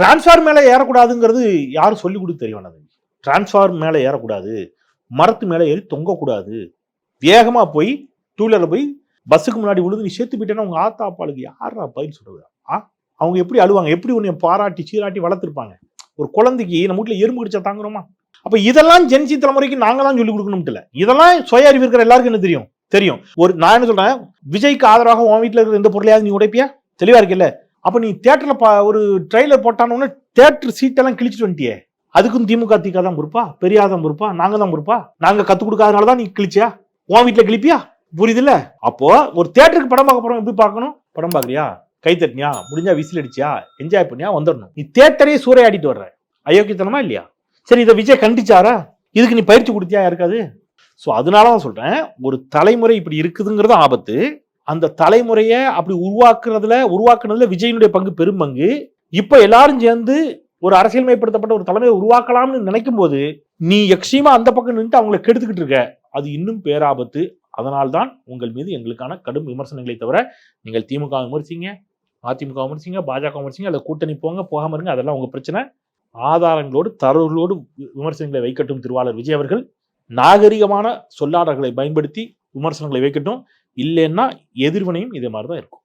Transfer மேலே ஏறக்கூடாதுங்கிறது யாரும் சொல்லி கொடுத்து தெரிய வேணாம். டிரான்ஸ்ஃபார் மேலே ஏறக்கூடாது. மரத்து மேலே ஏறி தொங்கக்கூடாது. வேகமாக போய் டூவீலரில் போய் பஸ்ஸுக்கு முன்னாடி விழுந்து நீ சேர்த்து போயிட்டேன்னா உங்கள் ஆத்தா அப்பாளுக்கு யாரா பதில் சொல்கிறது ஆ? அவங்க எப்படி அழுவாங்க? எப்படி உன்னை பாராட்டி சீராட்டி வளர்த்துருப்பாங்க? ஒரு குழந்தைக்கு நம்ம வீட்டில் எறும்பு கடிச்சா தாங்குறோமா? அப்போ இதெல்லாம் ஜென்சி தலைமுறைக்கு நாங்கள் தான் சொல்லிக் கொடுக்கணும்ட்டு இதெல்லாம் சுய அறிவு இருக்கிற எல்லாருக்கும் என்ன தெரியும்? தெரியும். ஒரு நான் என்ன சொல்கிறேன் விஜய்க்கு ஆதரவாக உன் வீட்டில் இருக்கிற எந்த பொருளையாவது நீ உடைப்பியா? தெளிவாக இருக்குல்ல? அப்போ நீ தியேட்டர்ல ஒரு ட்ரெய்லர் போட்டானோடனே தேட்டர் சீட்டெல்லாம் கிழிச்சிட்டு வந்துட்டியே. அதுக்கும் திமுக திக தான் பொறுப்பா? பெரியா தான் பொறுப்பா? நாங்கள் தான் பொறுப்பா? நாங்கள் கற்றுக் கொடுக்காதனால தான் நீ கிழிச்சியா? உன் வீட்டில் கிழிப்பியா? புரியுதுல்ல? அப்போ ஒரு தேட்டருக்கு படம் பார்க்க போகிறோம் எப்படி பார்க்கணும்? படம் பார்க்குறியா? கை தட்டினியா? முடிஞ்சா விசில் அடிச்சியா? என்ஜாய் பண்ணியா? வந்துடணும் நீ தியேட்டரே சூறையாடிட்டு வர்ற. அயோக்கியத்தனமா இல்லையா? சரி இதை விஜய் கண்டிச்சாரா? இதுக்கு நீ பயிற்சி கொடுத்தியா யாருக்காது ஸோ அதனால தான் சொல்கிறேன் ஒரு தலைமுறை இப்படி இருக்குதுங்கிறது ஆபத்து. அந்த தலைமுறையை அப்படி உருவாக்குறதுல உருவாக்குனதுல விஜயனுடைய பங்கு பெரும் பங்கு இப்போ எல்லாரும் சேர்ந்து ஒரு அரசியல்மயப்படுத்தப்பட்ட ஒரு தலைமையை உருவாக்கலாம்னு நினைக்கும் போது நீ எக்ஸ்ட்ரீமா அந்த பக்கம் நின்று அவங்களை கெடுத்துக்கிட்டு இருக்க. அது இன்னும் பேராபத்து. அதனால்தான் உங்கள் மீது எங்களுக்கான கடும் விமர்சனங்களை தவிர நீங்கள் திமுக விமர்சிங்க அதிமுக விமர்சிங்க பாஜக விமர்சிங்க அல்லது கூட்டணி போங்க போகாம இருங்க அதெல்லாம் உங்க பிரச்சனை. ஆதாரங்களோடு தரவுகளோடு விமர்சனங்களை வைக்கட்டும் திருவாளர் விஜய் அவர்கள். நாகரிகமான சொல்லாடல்களை பயன்படுத்தி விமர்சனங்களை வைக்கட்டும். இல்லைன்னா எதிர்வினையும் இதே மாதிரி தான் இருக்கும்.